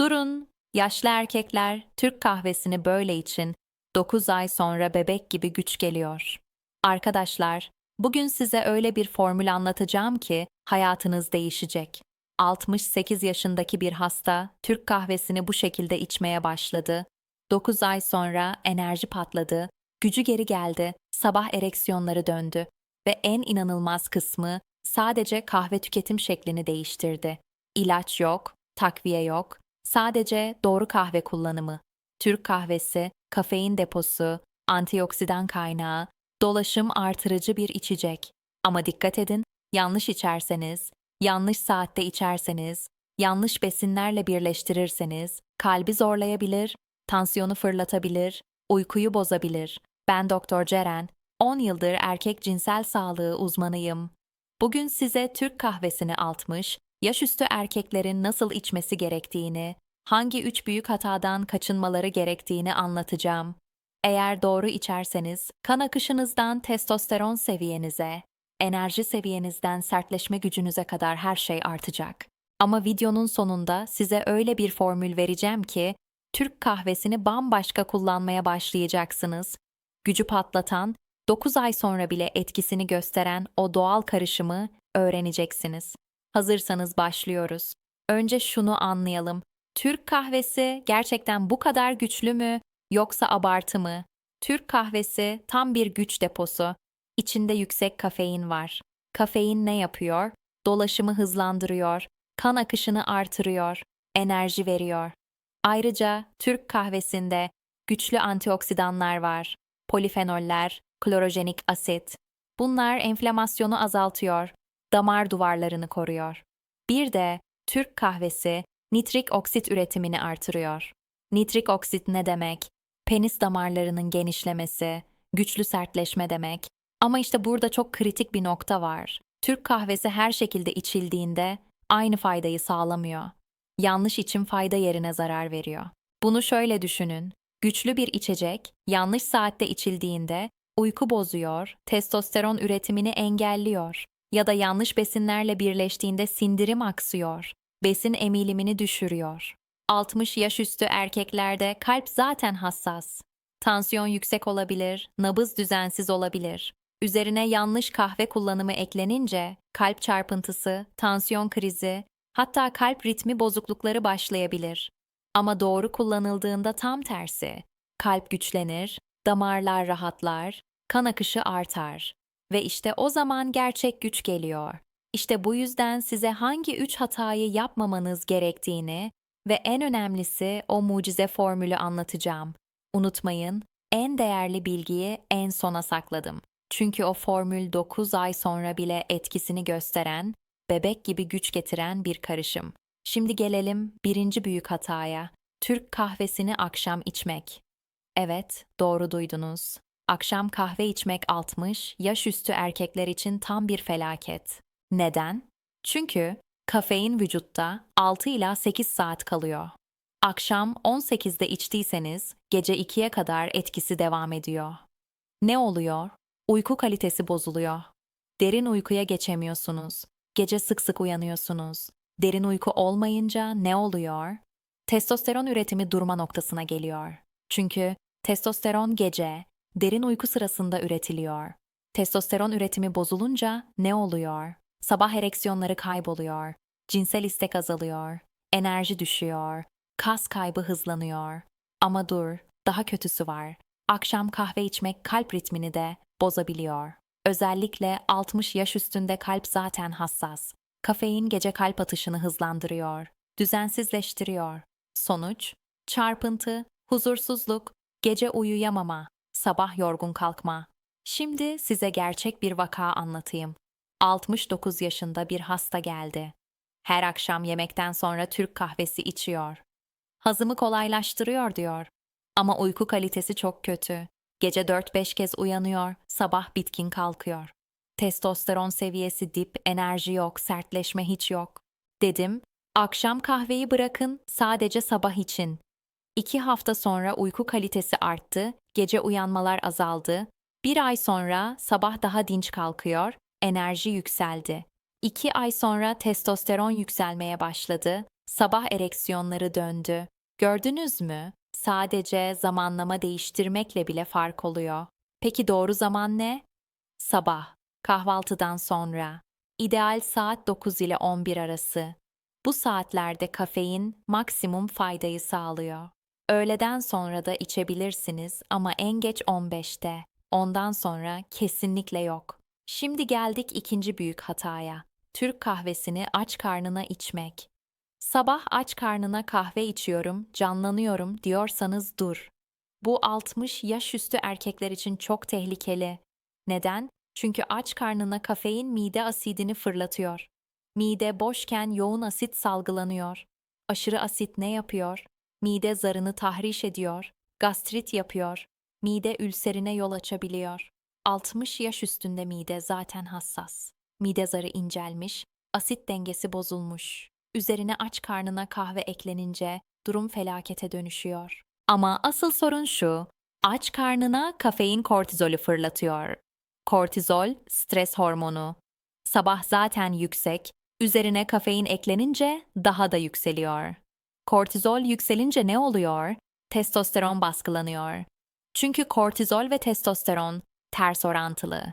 Durun, yaşlı erkekler Türk kahvesini böyle için 9 ay sonra bebek gibi güç geliyor. Arkadaşlar, bugün size öyle bir formül anlatacağım ki hayatınız değişecek. 68 yaşındaki bir hasta Türk kahvesini bu şekilde içmeye başladı. 9 ay sonra enerji patladı, gücü geri geldi, sabah ereksiyonları döndü ve en inanılmaz kısmı sadece kahve tüketim şeklini değiştirdi. İlaç yok, takviye yok, sadece doğru kahve kullanımı. Türk kahvesi, kafein deposu, antioksidan kaynağı, dolaşım artırıcı bir içecek. Ama dikkat edin, yanlış içerseniz, yanlış saatte içerseniz, yanlış besinlerle birleştirirseniz kalbi zorlayabilir, tansiyonu fırlatabilir, uykuyu bozabilir. Ben Doktor Ceren, 10 yıldır erkek cinsel sağlığı uzmanıyım. Bugün size Türk kahvesini 60, yaş üstü erkeklerin nasıl içmesi gerektiğini, hangi üç büyük hatadan kaçınmaları gerektiğini anlatacağım. Eğer doğru içerseniz, kan akışınızdan testosteron seviyenize, enerji seviyenizden sertleşme gücünüze kadar her şey artacak. Ama videonun sonunda size öyle bir formül vereceğim ki, Türk kahvesini bambaşka kullanmaya başlayacaksınız. Gücü patlatan, 9 ay sonra bile etkisini gösteren o doğal karışımı öğreneceksiniz. Hazırsanız başlıyoruz. Önce şunu anlayalım. Türk kahvesi gerçekten bu kadar güçlü mü yoksa abartı mı? Türk kahvesi tam bir güç deposu. İçinde yüksek kafein var. Kafein ne yapıyor? Dolaşımı hızlandırıyor, kan akışını artırıyor, enerji veriyor. Ayrıca Türk kahvesinde güçlü antioksidanlar var. Polifenoller, klorojenik asit. Bunlar enflamasyonu azaltıyor, damar duvarlarını koruyor. Bir de Türk kahvesi nitrik oksit üretimini artırıyor. Nitrik oksit ne demek? Penis damarlarının genişlemesi, güçlü sertleşme demek. Ama işte burada çok kritik bir nokta var. Türk kahvesi her şekilde içildiğinde aynı faydayı sağlamıyor. Yanlış içim fayda yerine zarar veriyor. Bunu şöyle düşünün. Güçlü bir içecek yanlış saatte içildiğinde uyku bozuyor, testosteron üretimini engelliyor ya da yanlış besinlerle birleştiğinde sindirim aksıyor, besin emilimini düşürüyor. 60 yaş üstü erkeklerde kalp zaten hassas. Tansiyon yüksek olabilir, nabız düzensiz olabilir. Üzerine yanlış kahve kullanımı eklenince kalp çarpıntısı, tansiyon krizi, hatta kalp ritmi bozuklukları başlayabilir. Ama doğru kullanıldığında tam tersi. Kalp güçlenir, damarlar rahatlar, kan akışı artar. Ve işte o zaman gerçek güç geliyor. İşte bu yüzden size hangi üç hatayı yapmamanız gerektiğini ve en önemlisi o mucize formülü anlatacağım. Unutmayın, en değerli bilgiyi en sona sakladım. Çünkü o formül 9 ay sonra bile etkisini gösteren, bebek gibi güç getiren bir karışım. Şimdi gelelim birinci büyük hataya. Türk kahvesini akşam içmek. Evet, doğru duydunuz. Akşam kahve içmek 60, yaş üstü erkekler için tam bir felaket. Neden? Çünkü kafein vücutta 6 ila 8 saat kalıyor. Akşam 18'de içtiyseniz gece 2'ye kadar etkisi devam ediyor. Ne oluyor? Uyku kalitesi bozuluyor. Derin uykuya geçemiyorsunuz. Gece sık sık uyanıyorsunuz. Derin uyku olmayınca ne oluyor? Testosteron üretimi durma noktasına geliyor. Çünkü testosteron gece, derin uyku sırasında üretiliyor. Testosteron üretimi bozulunca ne oluyor? Sabah ereksiyonları kayboluyor, cinsel istek azalıyor, enerji düşüyor, kas kaybı hızlanıyor. Ama dur, daha kötüsü var. Akşam kahve içmek kalp ritmini de bozabiliyor. Özellikle 60 yaş üstünde kalp zaten hassas. Kafein gece kalp atışını hızlandırıyor, düzensizleştiriyor. Sonuç, çarpıntı, huzursuzluk, gece uyuyamama, sabah yorgun kalkma. Şimdi size gerçek bir vaka anlatayım. 69 yaşında bir hasta geldi. Her akşam yemekten sonra Türk kahvesi içiyor. Hazımı kolaylaştırıyor diyor. Ama uyku kalitesi çok kötü. Gece 4-5 kez uyanıyor, sabah bitkin kalkıyor. Testosteron seviyesi dip, enerji yok, sertleşme hiç yok. Dedim, akşam kahveyi bırakın, sadece sabah için. İki hafta sonra uyku kalitesi arttı, gece uyanmalar azaldı. Bir ay sonra sabah daha dinç kalkıyor, enerji yükseldi. İki ay sonra testosteron yükselmeye başladı, Sabah ereksiyonları döndü. Gördünüz mü? Sadece zamanlama değiştirmekle bile fark oluyor. Peki doğru zaman ne? Sabah, kahvaltıdan sonra. İdeal saat 9 ile 11 arası. Bu saatlerde kafein maksimum faydayı sağlıyor. Öğleden sonra da içebilirsiniz ama en geç 15'te. Ondan sonra kesinlikle yok. Şimdi geldik ikinci büyük hataya. Türk kahvesini aç karnına içmek. Sabah aç karnına kahve içiyorum, canlanıyorum diyorsanız dur. Bu 60 yaş üstü erkekler için çok tehlikeli. Neden? Çünkü aç karnına kafein mide asidini fırlatıyor. Mide boşken yoğun asit salgılanıyor. Aşırı asit ne yapıyor? Mide zarını tahriş ediyor, gastrit yapıyor, mide ülserine yol açabiliyor. 60 yaş üstünde mide zaten hassas. Mide zarı incelmiş, asit dengesi bozulmuş. Üzerine aç karnına kahve eklenince durum felakete dönüşüyor. Ama asıl sorun şu, aç karnına kafein kortizolü fırlatıyor. Kortizol, stres hormonu. Sabah zaten yüksek, üzerine kafein eklenince daha da yükseliyor. Kortizol yükselince ne oluyor? Testosteron baskılanıyor. Çünkü kortizol ve testosteron ters orantılı.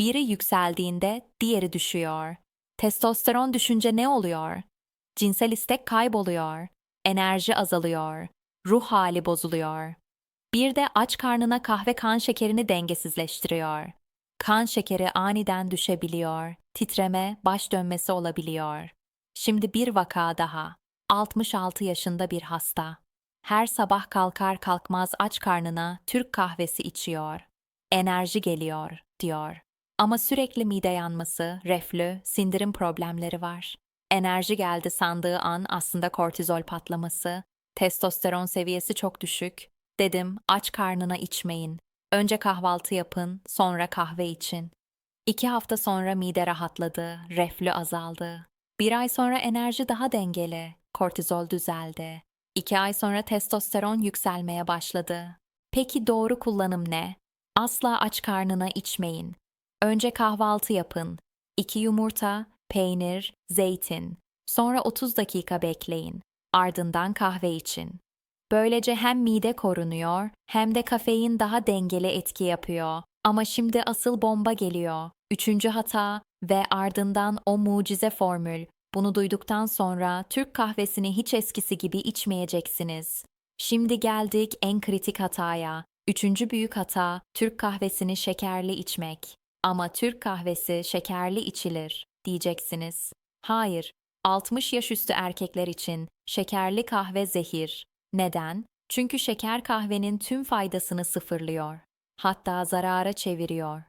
Biri yükseldiğinde diğeri düşüyor. Testosteron düşünce ne oluyor? Cinsel istek kayboluyor. Enerji azalıyor. Ruh hali bozuluyor. Bir de aç karnına kahve kan şekerini dengesizleştiriyor. Kan şekeri aniden düşebiliyor. Titreme, baş dönmesi olabiliyor. Şimdi bir vaka daha. 66 yaşında bir hasta. Her sabah kalkar kalkmaz aç karnına Türk kahvesi içiyor. Enerji geliyor, diyor. Ama sürekli mide yanması, reflü, sindirim problemleri var. Enerji geldi sandığı an aslında kortizol patlaması, testosteron seviyesi çok düşük. Dedim aç karnına içmeyin. Önce kahvaltı yapın, sonra kahve için. İki hafta sonra mide rahatladı, reflü azaldı. Bir ay sonra enerji daha dengeli, kortizol düzeldi. İki ay sonra testosteron yükselmeye başladı. Peki doğru kullanım ne? Asla aç karnına içmeyin. Önce kahvaltı yapın. İki yumurta, peynir, zeytin. Sonra 30 dakika bekleyin. Ardından kahve için. Böylece hem mide korunuyor hem de kafein daha dengeli etki yapıyor. Ama şimdi asıl bomba geliyor. Üçüncü hata ve ardından o mucize formül. Bunu duyduktan sonra Türk kahvesini hiç eskisi gibi içmeyeceksiniz. Şimdi geldik en kritik hataya. Üçüncü büyük hata Türk kahvesini şekerli içmek. Ama Türk kahvesi şekerli içilir diyeceksiniz. Hayır, 60 yaş üstü erkekler için şekerli kahve zehir. Neden? Çünkü şeker kahvenin tüm faydasını sıfırlıyor. Hatta zarara çeviriyor.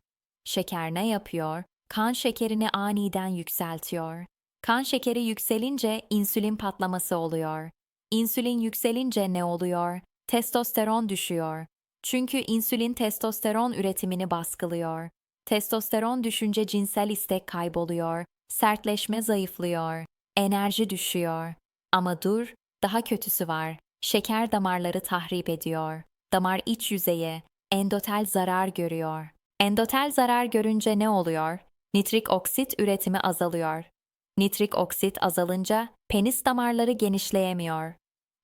Şeker ne yapıyor? Kan şekerini aniden yükseltiyor. Kan şekeri yükselince insülin patlaması oluyor. İnsülin yükselince ne oluyor? Testosteron düşüyor. Çünkü insülin testosteron üretimini baskılıyor. Testosteron düşünce cinsel istek kayboluyor, sertleşme zayıflıyor, enerji düşüyor. Ama dur, daha kötüsü var. Şeker damarları tahrip ediyor. Damar iç yüzeye, endotel zarar görüyor. Endotel zarar görünce ne oluyor? Nitrik oksit üretimi azalıyor. Nitrik oksit azalınca penis damarları genişleyemiyor.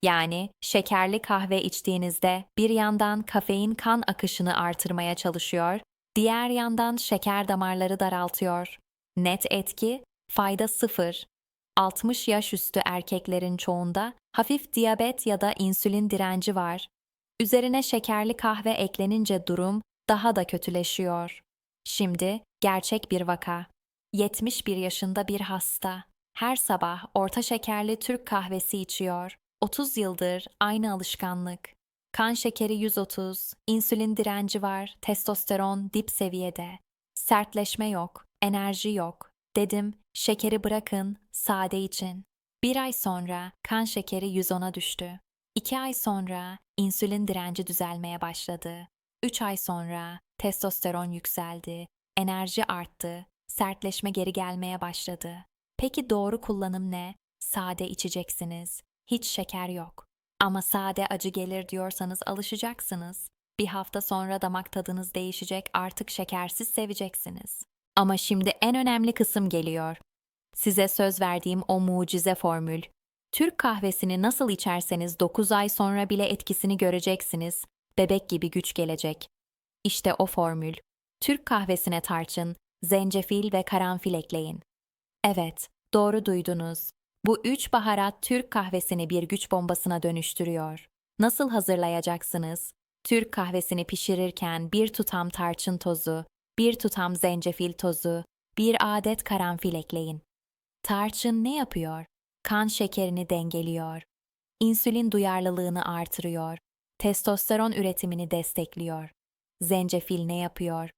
Yani şekerli kahve içtiğinizde bir yandan kafein kan akışını artırmaya çalışıyor, diğer yandan şeker damarları daraltıyor. Net etki, fayda sıfır. 60 yaş üstü erkeklerin çoğunda hafif diyabet ya da insülin direnci var. Üzerine şekerli kahve eklenince durum daha da kötüleşiyor. Şimdi gerçek bir vaka. 71 yaşında bir hasta. Her sabah orta şekerli Türk kahvesi içiyor. 30 yıldır aynı alışkanlık. Kan şekeri 130, insülin direnci var, testosteron dip seviyede. Sertleşme yok, enerji yok. Dedim, şekeri bırakın, sade için. Bir ay sonra kan şekeri 110'a düştü. İki ay sonra insülin direnci düzelmeye başladı. Üç ay sonra testosteron yükseldi, enerji arttı, sertleşme geri gelmeye başladı. Peki doğru kullanım ne? Sade içeceksiniz. Hiç şeker yok. Ama sade acı gelir diyorsanız alışacaksınız. Bir hafta sonra damak tadınız değişecek, artık şekersiz seveceksiniz. Ama şimdi en önemli kısım geliyor. Size söz verdiğim o mucize formül. Türk kahvesini nasıl içerseniz 9 ay sonra bile etkisini göreceksiniz. Bebek gibi güç gelecek. İşte o formül. Türk kahvesine tarçın, zencefil ve karanfil ekleyin. Evet, doğru duydunuz. Bu üç baharat Türk kahvesini bir güç bombasına dönüştürüyor. Nasıl hazırlayacaksınız? Türk kahvesini pişirirken bir tutam tarçın tozu, bir tutam zencefil tozu, bir adet karanfil ekleyin. Tarçın ne yapıyor? Kan şekerini dengeliyor. İnsülin duyarlılığını artırıyor. Testosteron üretimini destekliyor. Zencefil ne yapıyor?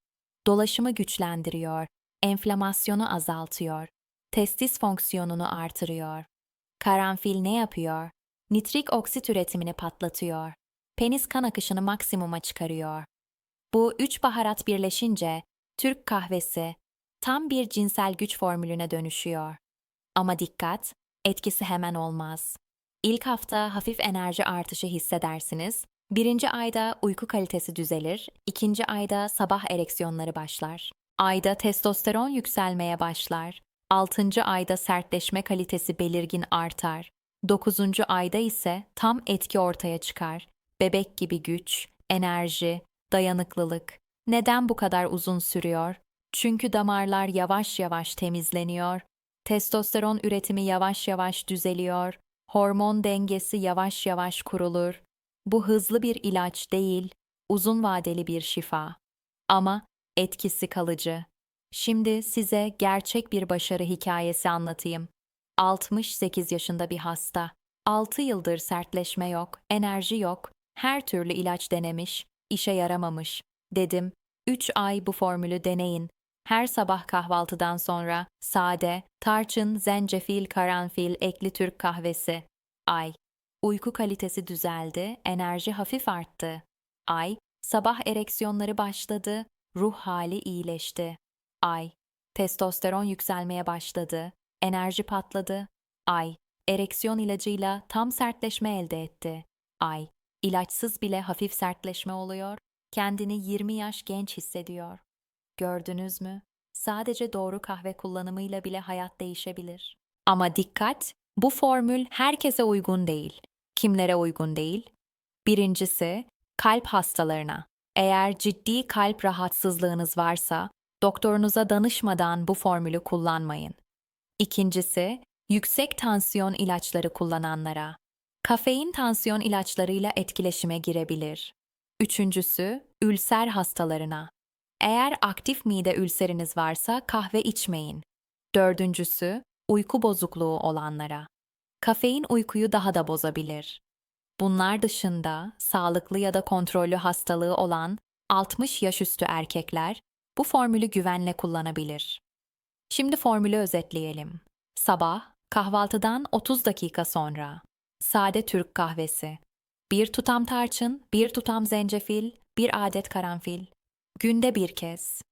Dolaşımı güçlendiriyor. Enflamasyonu azaltıyor. Testis fonksiyonunu artırıyor. Karanfil ne yapıyor? Nitrik oksit üretimini patlatıyor. Penis kan akışını maksimuma çıkarıyor. Bu üç baharat birleşince Türk kahvesi tam bir cinsel güç formülüne dönüşüyor. Ama dikkat, etkisi hemen olmaz. İlk hafta hafif enerji artışı hissedersiniz. Birinci ayda uyku kalitesi düzelir, ikinci ayda sabah ereksiyonları başlar. Ayda testosteron yükselmeye başlar. Altıncı ayda sertleşme kalitesi belirgin artar. Dokuzuncu ayda ise tam etki ortaya çıkar. Bebek gibi güç, enerji, dayanıklılık. Neden bu kadar uzun sürüyor? Çünkü damarlar yavaş yavaş temizleniyor, testosteron üretimi yavaş yavaş düzeliyor, hormon dengesi yavaş yavaş kurulur. Bu hızlı bir ilaç değil, uzun vadeli bir şifa. Ama etkisi kalıcı. Şimdi size gerçek bir başarı hikayesi anlatayım. 68 yaşında bir hasta. 6 yıldır sertleşme yok, enerji yok, her türlü ilaç denemiş, işe yaramamış. Dedim, 3 ay bu formülü deneyin. Her sabah kahvaltıdan sonra sade, tarçın, zencefil, karanfil, ekli Türk kahvesi. Ay. Uyku kalitesi düzeldi, enerji hafif arttı. Ay. Sabah ereksiyonları başladı, ruh hali iyileşti. Ay. Testosteron yükselmeye başladı, enerji patladı. Ay. Ereksiyon ilacıyla tam sertleşme elde etti. Ay. İlaçsız bile hafif sertleşme oluyor, kendini 20 yaş genç hissediyor. Gördünüz mü? Sadece doğru kahve kullanımıyla bile hayat değişebilir. Ama dikkat, bu formül herkese uygun değil. Kimlere uygun değil? Birincisi, kalp hastalarına. Eğer ciddi kalp rahatsızlığınız varsa, doktorunuza danışmadan bu formülü kullanmayın. İkincisi, yüksek tansiyon ilaçları kullananlara. Kafein tansiyon ilaçlarıyla etkileşime girebilir. Üçüncüsü, ülser hastalarına. Eğer aktif mide ülseriniz varsa kahve içmeyin. Dördüncüsü, uyku bozukluğu olanlara. Kafein uykuyu daha da bozabilir. Bunlar dışında sağlıklı ya da kontrollü hastalığı olan 60 yaş üstü erkekler bu formülü güvenle kullanabilir. Şimdi formülü özetleyelim. Sabah, kahvaltıdan 30 dakika sonra. Sade Türk kahvesi. Bir tutam tarçın, bir tutam zencefil, bir adet karanfil. Günde bir kez.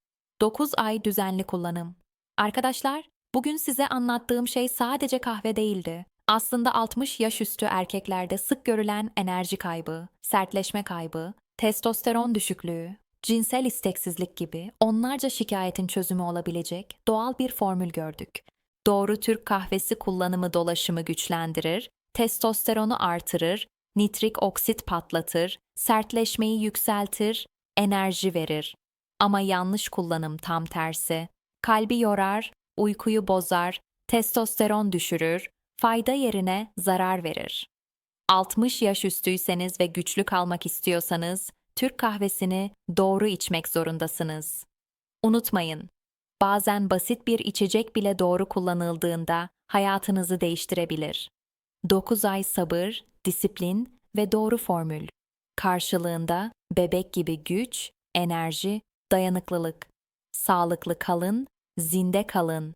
9 ay düzenli kullanım. Arkadaşlar, bugün size anlattığım şey sadece kahve değildi. Aslında 60 yaş üstü erkeklerde sık görülen enerji kaybı, sertleşme kaybı, testosteron düşüklüğü, cinsel isteksizlik gibi onlarca şikayetin çözümü olabilecek doğal bir formül gördük. Doğru Türk kahvesi kullanımı dolaşımı güçlendirir, testosteronu artırır, nitrik oksit patlatır, sertleşmeyi yükseltir, enerji verir. Ama yanlış kullanım tam tersi. Kalbi yorar, uykuyu bozar, testosteron düşürür, fayda yerine zarar verir. 60 yaş üstüyseniz ve güçlü kalmak istiyorsanız Türk kahvesini doğru içmek zorundasınız. Unutmayın, bazen basit bir içecek bile doğru kullanıldığında hayatınızı değiştirebilir. 9 ay sabır, disiplin ve doğru formül. Karşılığında bebek gibi güç, enerji, dayanıklılık. Sağlıklı kalın, zinde kalın.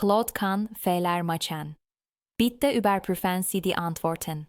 Claude Kahn Fehler Machen. Bitte überprüfen Sie die Antworten.